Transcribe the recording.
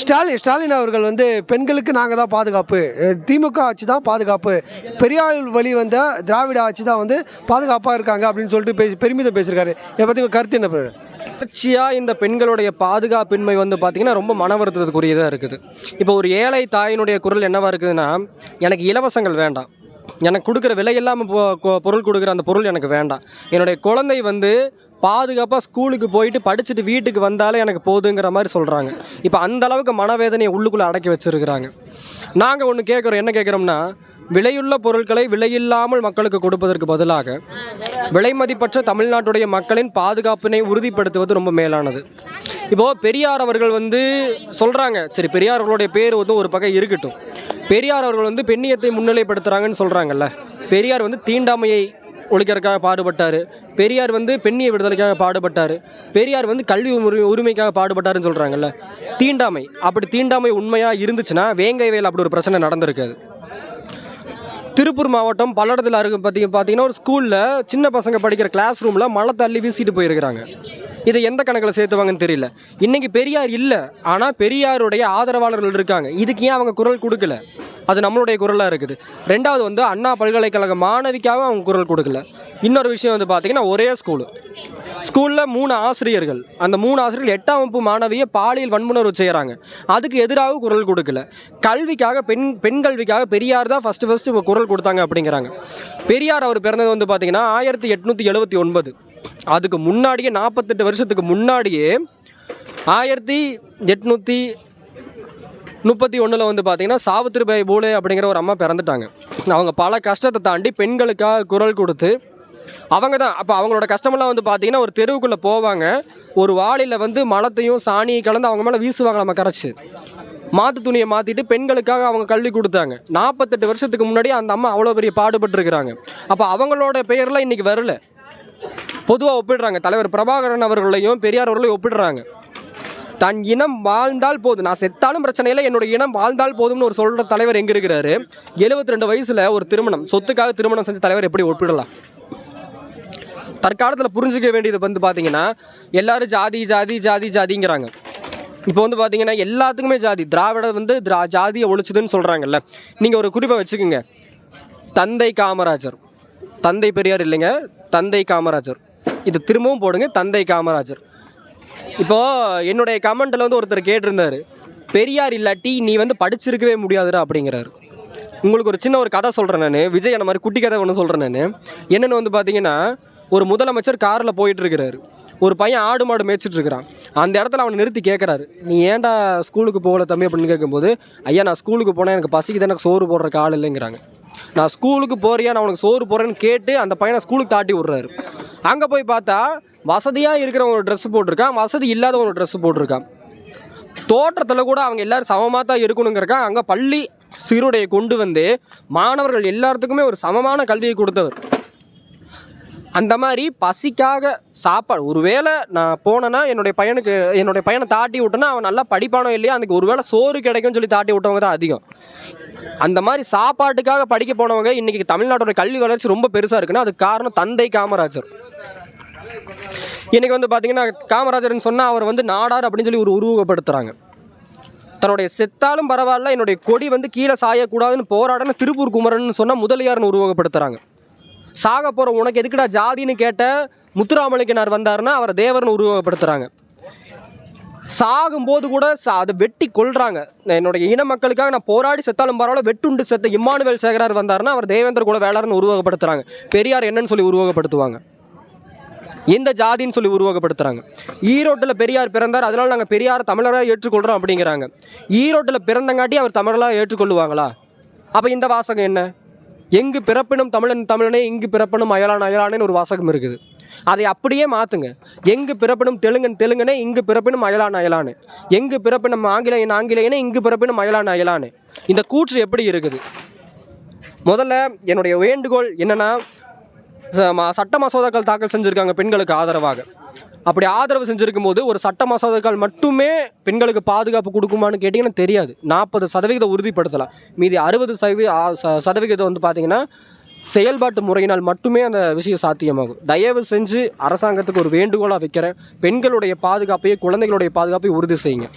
ஸ்டாலின் ஸ்டாலின் அவர்கள் வந்து பெண்களுக்கு நாங்கள் தான் பாதுகாப்பு. திமுக ஆட்சி தான் பாதுகாப்பு. பெரியார் வழி வந்த திராவிட ஆட்சி தான் வந்து பாதுகாப்பாக இருக்காங்க அப்படின்னு சொல்லிட்டு பேசி பெருமிதம் பேசியிருக்காரு. இதை பற்றி கருத்து என்ன பிரதர்? தொடர்ச்சியாக இந்த பெண்களுடைய பாதுகாப்பின்மை வந்து பார்த்திங்கன்னா ரொம்ப மன வருத்தத்துக்குரியதாக இருக்குது. இப்போ ஒரு ஏழை தாயினுடைய குரல் என்னவாக இருக்குதுன்னா எனக்கு இலவசங்கள் வேண்டாம். எனக்கு கொடுக்குற விலை இல்லாமல் பொருள் கொடுக்குற அந்த பொருள் எனக்கு வேண்டாம். என்னுடைய குழந்தை வந்து பாதுகாப்பாக ஸ்கூலுக்கு போயிட்டு படிச்சுட்டு வீட்டுக்கு வந்தாலே எனக்கு போதுங்கிற மாதிரி சொல்கிறாங்க இப்போ அந்த அளவுக்கு மனவேதனையை உள்ளுக்குள்ளே அடக்கி வச்சிருக்கிறாங்க. நாங்கள் ஒன்று கேட்குறோம் என்ன கேட்குறோம்னா விலையுள்ள பொருட்களை விலையில்லாமல் மக்களுக்கு கொடுப்பதற்கு பதிலாக விலைமதிப்பற்ற தமிழ்நாட்டுடைய மக்களின் பாதுகாப்பினை உறுதிப்படுத்துவது ரொம்ப மேலானது. இப்போது பெரியார் அவர்கள் வந்து சொல்கிறாங்க சரி பெரியார் அவர்களுடைய பேர் வந்து ஒரு பக்கம் இருக்கட்டும். பெரியார் அவர்கள் வந்து பெண்ணியத்தை முன்னிலைப்படுத்துகிறாங்கன்னு சொல்கிறாங்கல்ல பெரியார் வந்து தீண்டாமையை ஒழிக்கிறதுக்காக பாடுபட்டார். பெரியார் வந்து பெண்ணிய விடுதலைக்காக பாடுபட்டார். பெரியார் வந்து கல்வி உரிமை உரிமைக்காக பாடுபட்டாருன்னு சொல்கிறாங்கல்ல தீண்டாமை. அப்படி தீண்டாமை உண்மையாக இருந்துச்சுன்னா வேங்கை வேல் அப்படி ஒரு பிரச்சனை நடந்திருக்காது திருப்பூர் மாவட்டம் பல்லடத்தில் இருக்கு பார்த்திங்க பார்த்தீங்கன்னா ஒரு ஸ்கூலில் சின்ன பசங்க படிக்கிற கிளாஸ் ரூமில் மழை தள்ளி வீசிட்டு போயிருக்கிறாங்க. இதை எந்த கணக்கில் சேர்த்துவாங்கன்னு தெரியல. இன்றைக்கி பெரியார் இல்லை. ஆனால் பெரியாருடைய ஆதரவாளர்கள் இருக்காங்க. இதுக்கு ஏன் அவங்க குரல் கொடுக்கல? அது நம்மளுடைய குரலாக இருக்குது. ரெண்டாவது வந்து அண்ணா பல்கலைக்கழக மாணவிக்காக அவங்க குரல் கொடுக்கல. இன்னொரு விஷயம் வந்து பார்த்திங்கன்னா ஒரே ஸ்கூலு ஸ்கூலில் மூணு ஆசிரியர்கள். அந்த மூணு ஆசிரியர்கள் எட்டாம் வகுப்பு மாணவியை பாலியல் வன்முணர்வு செய்கிறாங்க அதுக்கு எதிராக குரல் கொடுக்கல. கல்விக்காக பெண் பெண் கல்விக்காக பெரியார் தான் ஃபஸ்ட்டு ஃபஸ்ட்டு குரல் கொடுத்தாங்க அப்படிங்கிறாங்க. பெரியார் அவர் பிறந்தது வந்து பார்த்திங்கன்னா ஆயிரத்தி எட்நூற்றி எழுபத்தி ஒன்பது. அதுக்கு முன்னாடியே நாற்பத்தெட்டு வருஷத்துக்கு முன்னாடியே ஆயிரத்தி எட்நூற்றி முப்பத்தி ஒன்றில் வந்து பார்த்தீங்கன்னா சாவித்திரிபாய் பூலே அப்படிங்கிற ஒரு அம்மா பிறந்துட்டாங்க. அவங்க பல கஷ்டத்தை தாண்டி பெண்களுக்காக குரல் கொடுத்து அவங்க தான் அப்போ அவங்களோட கஷ்டமெல்லாம் வந்து பார்த்தீங்கன்னா ஒரு தெருவுக்குள்ளே போவாங்க. ஒரு வாளியில் வந்து மலத்தையும் சாணியும் கலந்து அவங்க மேலே வீசுவாங்க நம்ம கரைச்சி. மாற்று துணியை மாற்றிட்டு பெண்களுக்காக அவங்க கல்வி கொடுத்தாங்க. நாற்பத்தெட்டு வருஷத்துக்கு முன்னாடி அந்த அம்மா அவ்வளோ பெரிய பாடுபட்டிருக்கிறாங்க. அப்போ அவங்களோட பெயர்லாம் இன்றைக்கி வரல. பொதுவாக ஒப்பிடுறாங்க. தலைவர் பிரபாகரன் அவர்களையும் பெரியார் அவர்களையும் ஒப்பிடுறாங்க. தன் இனம் வாழ்ந்தால் போதும். நான் செத்தாலும் பிரச்சனை இல்லை என்னோட இனம் வாழ்ந்தால் போதும்னு ஒரு சொல்கிற தலைவர் எங்கே இருக்கிறாரு? 72 ரெண்டு வயசில் ஒரு திருமணம் சொத்துக்காக திருமணம் செஞ்ச தலைவர் எப்படி ஒப்பிடலாம்? தற்காலத்தில் புரிஞ்சிக்க வேண்டியது வந்து பார்த்தீங்கன்னா எல்லாரும் ஜாதி ஜாதி ஜாதி ஜாதிங்கிறாங்க. இப்போ வந்து பார்த்தீங்கன்னா எல்லாத்துக்குமே ஜாதி. திராவிட வந்து திரா ஜாதியை ஒழிச்சுதுன்னு சொல்கிறாங்கல்ல நீங்கள் ஒரு குறிப்பை வச்சுக்கோங்க. தந்தை காமராஜர். தந்தை பெரியார் இல்லைங்க தந்தை காமராஜர். இது திரும்பவும் போடுங்க தந்தை காமராஜர். இப்போது என்னுடைய கமெண்ட்டில் வந்து ஒருத்தர் கேட்டிருந்தார். பெரியார் இல்லாட்டி நீ வந்து படிச்சிருக்கவே முடியாதுடா அப்படிங்கிறாரு. உங்களுக்கு ஒரு சின்ன ஒரு கதை சொல்கிறேன் நான். விஜய் அந்த மாதிரி குட்டி கதை ஒன்று சொல்கிறேன் நான். என்னென்னு வந்து பார்த்தீங்கன்னா ஒரு முதலமைச்சர் காரில் போயிட்டுருக்கிறாரு ஒரு பையன் ஆடு மாடு மேய்ச்சிட்டு இருக்கிறான். அந்த இடத்துல அவனை நிறுத்தி கேட்குறாரு நீ ஏன்டா ஸ்கூலுக்கு போகல தம்பி? அப்படின்னு கேட்கும்போது ஐயா நான் ஸ்கூலுக்கு போனேன். எனக்கு பசிக்குது. எனக்கு சோறு போடுறக்கு ஆள் இல்லைங்கிறாங்க. நான் ஸ்கூலுக்கு போறியா? நான் உனக்கு சோறு போடுறேன்னு கேட்டு அந்த பையனை ஸ்கூலுக்கு தாட்டி விட்றாரு. அங்கே போய் பார்த்தா வசதியாக இருக்கிறவங்க ஒரு ட்ரெஸ் போட்டிருக்கான். வசதி இல்லாதவங்க ஒரு ட்ரெஸ் போட்டிருக்கான். தோற்றத்தில் கூட அவங்க எல்லாரும் சமமாக தான் இருக்கணுங்கிறக்கா அங்கே பள்ளி சீருடையை கொண்டு வந்து மாணவர்கள் எல்லாத்துக்குமே ஒரு சமமான கல்வியை கொடுத்தவர். அந்த மாதிரி பசிக்காக சாப்பாடு ஒருவேளை நான் போனேன்னா என்னுடைய பையனுக்கு என்னுடைய பையனை தாட்டி விட்டேன்னா அவன் நல்லா படிப்பானோ இல்லையா அதுக்கு ஒருவேளை சோறு கிடைக்கும்னு சொல்லி தாட்டி விட்டவங்க தான் அதிகம். அந்த மாதிரி சாப்பாட்டுக்காக படிக்க போனவங்க இன்றைக்கி தமிழ்நாட்டோட கல்வி வளர்ச்சி ரொம்ப பெருசாக இருக்குன்னா அதுக்கு காரணம் தந்தை காமராஜர். இன்றைக்கி வந்து பார்த்திங்கன்னா காமராஜர்னு சொன்னால் அவர் வந்து நாடார் அப்படின்னு சொல்லி ஒரு உருவகப்படுத்துகிறாங்க தன்னுடைய செத்தாலும் பரவாயில்ல என்னுடைய கொடி வந்து கீழே சாயக்கூடாதுன்னு போராடன்னு திருப்பூர் குமரன் சொன்னால் முதலியார்னு உருவகப்படுத்துகிறாங்க சாக போகிற உனக்கு எதுக்குடா ஜாதின்னு கேட்ட முத்துராமலிங்கனார் வந்தாருன்னா அவரை தேவர்னு உருவகப்படுத்துகிறாங்க சாகும்போது கூட சா அதை வெட்டி கொள்கிறாங்க நான் என்னுடைய இன மக்களுக்காக நான் போராடி செத்தாலும் பரவாயில்ல வெட்டுண்டு செத்த இம்மானுவேல் சேகரார் வந்தாருன்னா அவர் தேவேந்திர குல வேளார்னு உருவகப்படுத்துகிறாங்க பெரியார் என்னன்னு சொல்லி உருவகப்படுத்துவாங்க. எந்த ஜாதின்னு சொல்லி உருவகப்படுத்துகிறாங்க ஈரோட்டில் பெரியார் பிறந்தார் அதனால் நாங்கள் பெரியார் தமிழராக ஏற்றுக்கொள்கிறோம் அப்படிங்கிறாங்க. ஈரோட்டில் பிறந்தங்காட்டி அவர் தமிழராக ஏற்றுக்கொள்ளுவாங்களா? அப்போ இந்த வாசகம் என்ன? எங்கு பிறப்பினும் தமிழன் தமிழனே இங்கு பிறப்பினும் அயலான் அயலானேன்னு ஒரு வாசகம் இருக்குது. அதை அப்படியே மாற்றுங்க எங்கு பிறப்பினும் தெலுங்கன் தெலுங்கனே இங்கு பிறப்பினும் அயலான் அயலானு. எங்கு பிறப்பினும் ஆங்கிலேயன் ஆங்கிலேயனே இங்கு பிறப்பினும் அயலான் அயலானு. இந்த கூற்று எப்படி இருக்குது? முதல்ல என்னுடைய வேண்டுகோள் என்னென்னா சட்ட மசோதாக்கள் தாக்கல் செஞ்சுருக்காங்க பெண்களுக்கு ஆதரவாக. அப்படி ஆதரவு செஞ்சுருக்கும் போது ஒரு சட்ட மசோதாக்கள் மட்டுமே பெண்களுக்கு பாதுகாப்பு கொடுக்குமான்னு கேட்டிங்கன்னா தெரியாது. நாற்பது சதவிகிதம் உறுதிப்படுத்தலாம். மீதி அறுபது சதவீ சதவிகிதம் வந்து பார்த்திங்கன்னா செயல்பாட்டு முறையினால் மட்டுமே அந்த விஷயம் சாத்தியமாகும். தயவு செஞ்சு அரசாங்கத்துக்கு ஒரு வேண்டுகோளாக வைக்கிறேன். பெண்களுடைய பாதுகாப்பையும் குழந்தைகளுடைய பாதுகாப்பையும் உறுதி செய்யுங்க.